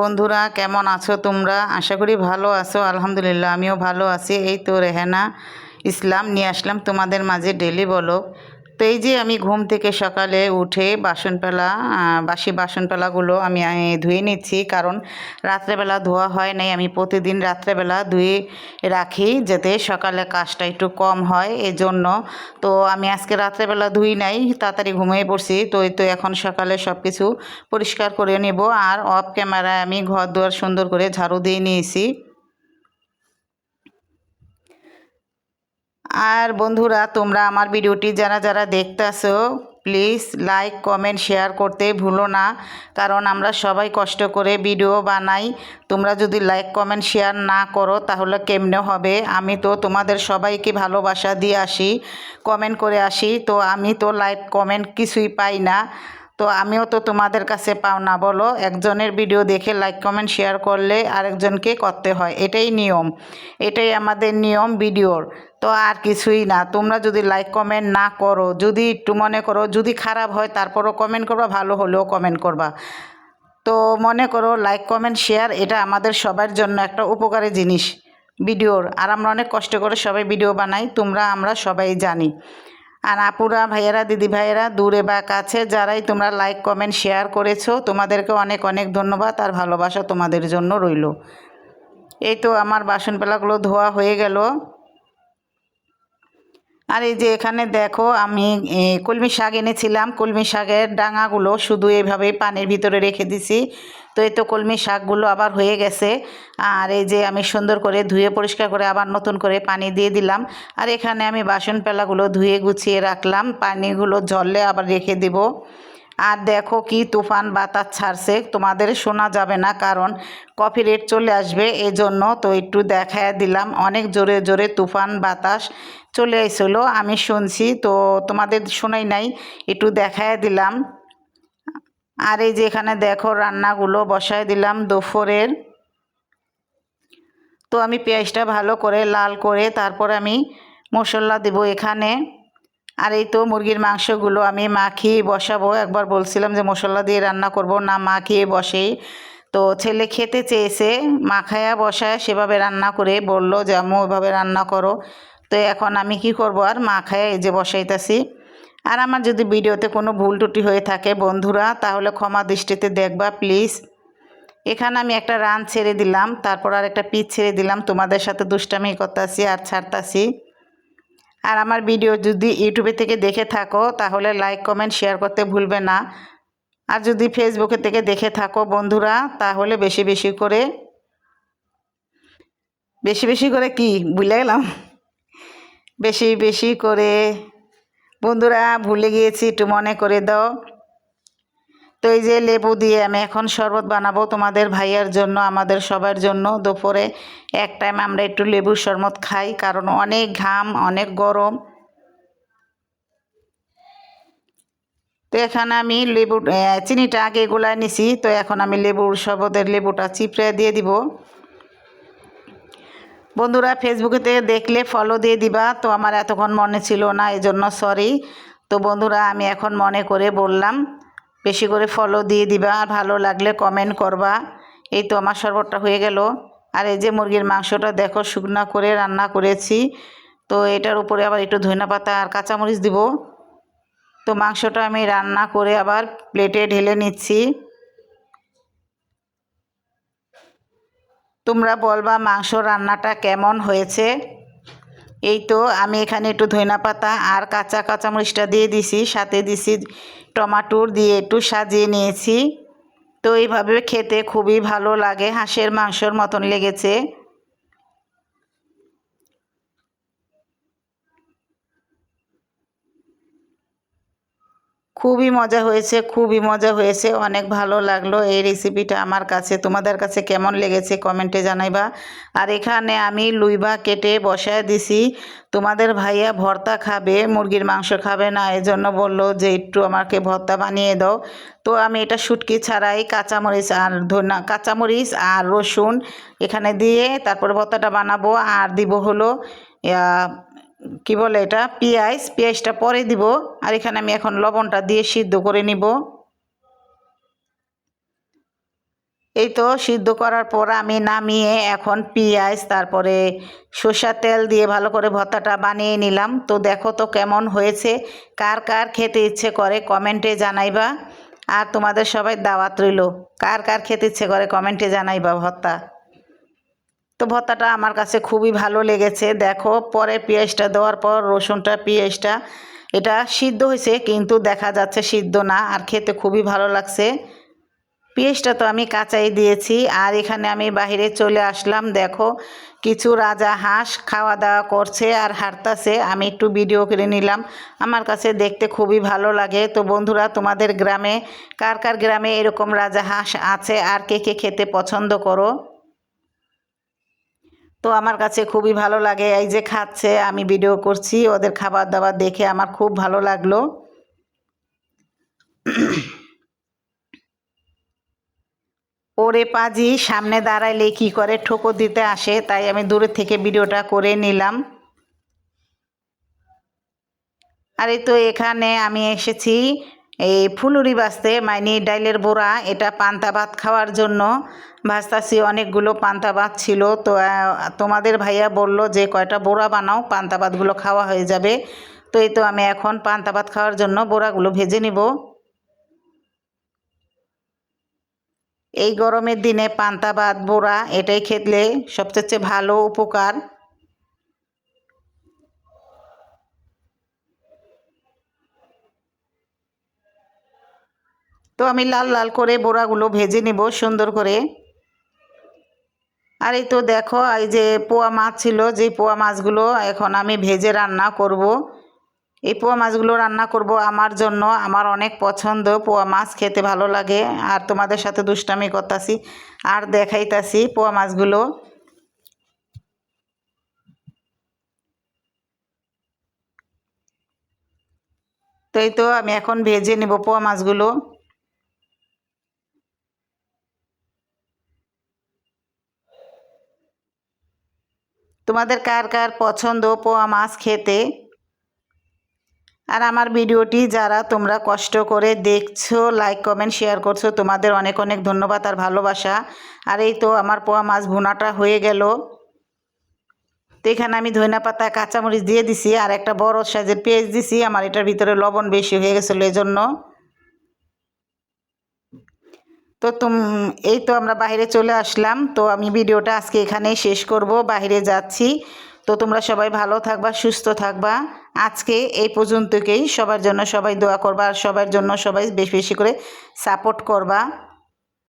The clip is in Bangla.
বন্ধুরা, কেমন আছো তোমরা? আশা করি ভালো আছো, আলহামদুলিল্লাহ, আমিও ভালো আছি। এই তো রেহেনা, ইসলাম নিয়ে আসলাম তোমাদের মাঝে ডেলি বলো। তো এই যে আমি ঘুম থেকে সকালে উঠে বাসনপেলা বাসি বাসনপেলাগুলো আমি ধুয়ে নিচ্ছি। কারণ রাত্রেবেলা ধোয়া হয় নাই, আমি প্রতিদিন রাত্রেবেলা ধুয়ে রাখি যাতে সকালে কাজটা একটু কম হয়। এজন্য তো আমি আজকে রাত্রেবেলা ধুই নাই, তাড়াতাড়ি ঘুমিয়ে পড়ছি। তো তো এখন সকালে সব কিছু পরিষ্কার করে নেব। আর অফ ক্যামেরায় আমি ঘর দুয়ার সুন্দর করে ঝাড়ু দিয়ে নিয়েছি। আর বন্ধুরা, তোমরা আমার ভিডিওটি যারা যারা দেখতেছো প্লিজ লাইক কমেন্ট শেয়ার করতে ভুলো না। কারণ আমরা সবাই কষ্ট করে ভিডিও বানাই। তোমরা যদি লাইক কমেন্ট শেয়ার না করো, তাহলে কেমনে হবে? আমি তো তোমাদের সবাইকে ভালোবাসা দিয়ে আসি কমেন্ট করে আসি। তো আমি তো লাইক কমেন্ট কিছুই পাই না। তো আমিও তো তোমাদের কাছে পাও না, বলো। একজনের ভিডিও দেখে লাইক কমেন্ট শেয়ার করলে আরেকজনকে করতে হয়। এটাই নিয়ম। এটাই আমাদের নিয়ম ভিডিওর। তো আর কিছুই না। তোমরা যদি লাইক কমেন্ট না করো, যদি একটু মনে করো, যদি খারাপ হয়, তারপরও কমেন্ট করবা, ভালো হলেও কমেন্ট করবা। তো মনে করো লাইক কমেন্ট শেয়ার এটা আমাদের সবার জন্য একটা উপকারী জিনিস ভিডিওর। আর আমরা অনেক কষ্ট করে সবাই ভিডিও বানাই, তোমরা, আমরা সবাই জানি। আর আপুরা, ভাইয়েরা, দিদি ভাইয়েরা, দূরে বা কাছে যারাই তোমরা লাইক কমেন্ট শেয়ার করেছ, তোমাদেরকে অনেক অনেক ধন্যবাদ আর ভালোবাসা তোমাদের জন্য রইল। এই তো আমার বাসনপেলাগুলো ধোয়া হয়ে গেল। আর এই যে এখানে দেখো, আমি কলমি শাক এনেছিলাম। কলমি শাকের ডাঙাগুলো শুধু এইভাবে পানির ভিতরে রেখে দিছি। তো এই তো কলমি শাকগুলো আবার হয়ে গেছে। আর এই যে আমি সুন্দর করে ধুয়ে পরিষ্কার করে আবার নতুন করে পানি দিয়ে দিলাম। আর এখানে আমি বাসন পেলাগুলো ধুয়ে গুছিয়ে রাখলাম। পানিগুলো জললে আবার রেখে দিব। আর দেখো কি তুফান বাতাস ছাড়ছে। তোমাদের শোনা যাবে না, কারণ কফি রেট চলে আসবে এই জন্য তো একটু দেখায় দিলাম। অনেক জোরে জোরে তুফান বাতাস চলে এসেছিল আমি শুনছি তো তোমাদের শোনাই নাই, একটু দেখায় দিলাম। আর এই যে এখানে দেখো রান্নাগুলো বসায় দিলাম দুপুরের। তো আমি পেঁয়াজটা ভালো করে লাল করে তারপর আমি মশলা দেবো এখানে। আর এই তো মুরগির মাংসগুলো আমি মাখিয়ে বসাবো। একবার বলছিলাম যে মশলা দিয়ে রান্না করব, না মাখিয়ে বসেই তো ছেলে খেতে চেয়েছে, মাখায়া বসায় সেভাবে রান্না করে বলল যে আম্মু ওইভাবে রান্না করো। তো এখন আমি কি করব আর মাখায়া এই যে বসাইতেছি। আর আমার যদি ভিডিওতে কোনো ভুল টুটি হয়ে থাকে, বন্ধুরা, তাহলে ক্ষমা দৃষ্টিতে দেখবা, প্লিজ। এখানে আমি একটা রান ছেড়ে দিলাম, তারপর আর একটা পিচ ছেড়ে দিলাম, তোমাদের সাথে দুষ্টামি করতেছি আর ছাড়তাছি। আর আমার ভিডিও যদি ইউটিউবে থেকে দেখে থাকো, তাহলে লাইক, কমেন্ট, শেয়ার করতে ভুলবে না। আর যদি ফেসবুকে থেকে দেখে থাকো, বন্ধুরা, তাহলে বেশি বেশি করে, বেশি বেশি করে কি, ভুলে গেলাম? বেশি বেশি করে বন্ধুরা ভুলে গিয়েছি, একটু মনে করে দাও। তো এই যে লেবু দিয়ে আমি এখন শরবত বানাবো তোমাদের ভাইয়ার জন্য, আমাদের সবার জন্য। দুপুরে এক টাইম আমরা একটু লেবুর শরবত খাই, কারণ অনেক ঘাম, অনেক গরম। তো এখানে আমি লেবু চিনিটা আগে গোলায় নিছি, তো এখন আমি লেবুর শরবতের লেবুটা চিপড়ে দিয়ে দিব। বন্ধুরা ফেসবুকেতে দেখলে ফলো দিয়ে দিবা। তো আমার এতক্ষণ মনে ছিল না এই জন্য সরি তো বন্ধুরা, আমি এখন মনে করে বললাম, বেশি করে ফলো দিয়ে দিবা আর ভালো লাগলে কমেন্ট করবা। এই তো আমার শরবতটা হয়ে গেল। আর এই যে মুরগির মাংসটা, দেখো, শুকনা করে রান্না করেছি। তো এটার উপরে আবার একটু ধনিয়া পাতা আর কাঁচামরিচ দিব। তো মাংসটা আমি রান্না করে আবার প্লেটে ঢেলে নিচ্ছি। তোমরা বলবা মাংস রান্নাটা কেমন হয়েছে? এই তো, আমি এখানে একটু ধইনা পাতা আর কাঁচা কাঁচামরিচটা দিয়ে দিছি, সাথে দিছি টমাটোর দিয়ে একটু সাজিয়ে নিয়েছি। তো এইভাবে খেতে খুবই ভালো লাগে, হাঁসের মাংসর মতন লেগেছে। খুবই মজা হয়েছে, খুবই মজা হয়েছে, অনেক ভালো লাগল এই রেসিপিটা আমার কাছে। তোমাদের কাছে কেমন লেগেছে কমেন্টে জানাইবা। আর এখানে আমি লুইবা কেটে বসায় দিছি। তোমাদের ভাইয়া ভর্তা খাবে, মুরগির মাংস খাবে না এই জন্য বলল যে একটু আমাকে ভর্তা বানিয়ে দাও। তো আমি এটা শুটকি ছাড়াই কাঁচামরিচ আর ধনা কাঁচামরিচ আর রসুন এখানে দিয়ে তারপরে ভর্তাটা বানাবো। আর দিব হলো কি বলে এটা? পেঁয়াজ, পেঁয়াজটা পরে দিব, আর এখানে আমি এখন লবণটা দিয়ে সিদ্ধ করে নিব। এই তো সিদ্ধ করার পর আমি নামিয়ে এখন পেঁয়াজ, তারপরে সর্ষার তেল দিয়ে ভালো করে ভর্তাটা বানিয়ে নিলাম। তো দেখো তো কেমন হয়েছে, কার কার খেতে ইচ্ছে করে কমেন্টে জানাইবা। আর তোমাদের সবাই দাওয়াত রইল, কার কার খেতে ইচ্ছে করে কমেন্টে জানাইবা ভর্তা। তো ভর্তাটা আমার কাছে খুবই ভালো লেগেছে। দেখো, পরে পেঁয়াজটা দেওয়ার পর রসুনটা, পেঁয়াজটা, এটা সিদ্ধ হয়েছে কিন্তু দেখা যাচ্ছে সিদ্ধ না আর খেতে খুবই ভালো লাগছে। পেঁয়াজটা তো আমি কাঁচাই দিয়েছি আর এখানে আমি বাইরে চলে আসলাম। দেখো, কিছু রাজা হাঁস খাওয়া দাওয়া করছে আর হাঁটতাছে। আমি একটু ভিডিও করে নিলাম। আমার কাছে দেখতে খুবই ভালো লাগে। তো বন্ধুরা, তোমাদের গ্রামে, কার কার গ্রামে এরকম রাজা হাঁস আছে আর কে কে খেতে পছন্দ করো? তো আমার কাছে খুবই ভালো লাগে এই যে খাচ্ছে, আমি ভিডিও করছি, ওদের খাবার দাবার দেখে আমার খুব ভালো লাগল। ওরে পাজি, সামনে দাঁড়াইলে কি করে? ঠোকর দিতে আসে, তাই আমি দূরের থেকে ভিডিওটা করে নিলাম। আর তো এখানে আমি এসেছি এই ফুলুরি বাঁচতে, মাইনি ডাইলের বোড়া এটা পান্তা ভাত খাওয়ার জন্য। ভাজতাছি অনেকগুলো পান্তা ভাত ছিল। তো তোমাদের ভাইয়া বলল যে কয়টা বোড়া বানাও, পান্তা ভাতগুলো খাওয়া হয়ে যাবে। তো এই তো আমি এখন পান্তা ভাত খাওয়ার জন্য বোড়াগুলো ভেজে নিব। এই গরমের দিনে পান্তা ভাত বোড়া এটাই খেতলে সবচেয়ে ভালো উপকার। তো আমি লাল লাল করে বোড়াগুলো ভেজে নিব সুন্দর করে। আর এই তো দেখো, এই যে পোয়া মাছ ছিল, যেই পোয়া মাছগুলো এখন আমি ভেজে রান্না করব। এই পোয়া মাছগুলো রান্না করব আমার জন্য, আমার অনেক পছন্দ, পোয়া মাছ খেতে ভালো লাগে। আর তোমাদের সাথে দুষ্টামি করতাছি, আর দেখাইতাছি পোয়া মাছগুলো। তো এই তো আমি এখন ভেজে নেব পোয়া মাছগুলো। তোমাদের কার কার পছন্দ পোয়া মাছ খেতে? আর আমার ভিডিওটি যারা তোমরা কষ্ট করে দেখছ লাইক কমেন্ট শেয়ার করছ, তোমাদের অনেক অনেক ধন্যবাদ আর ভালোবাসা। আর এই তো আমার পোয়া মাছ ভুনাটা হয়ে গেল। তো এখানে আমি ধনিয়া পাতা, কাঁচামরিচ দিয়ে দিছি, আর একটা বড় সাইজের পেঁয়াজ দিছি। আমার এটার ভিতরে লবণ বেশি হয়ে গেছিল এই জন্য তো তুম, এই তো আমরা বাইরে চলে আসলাম। তো আমি ভিডিওটা আজকে এখানেই শেষ করব বাইরে যাচ্ছি। তো তোমরা সবাই ভালো থাকবা, সুস্থ থাকবা। আজকে এই পর্যন্তকেই সবার জন্য সবাই দোয়া করবা, আর সবার জন্য সবাই বেশি বেশি করে সাপোর্ট করবা।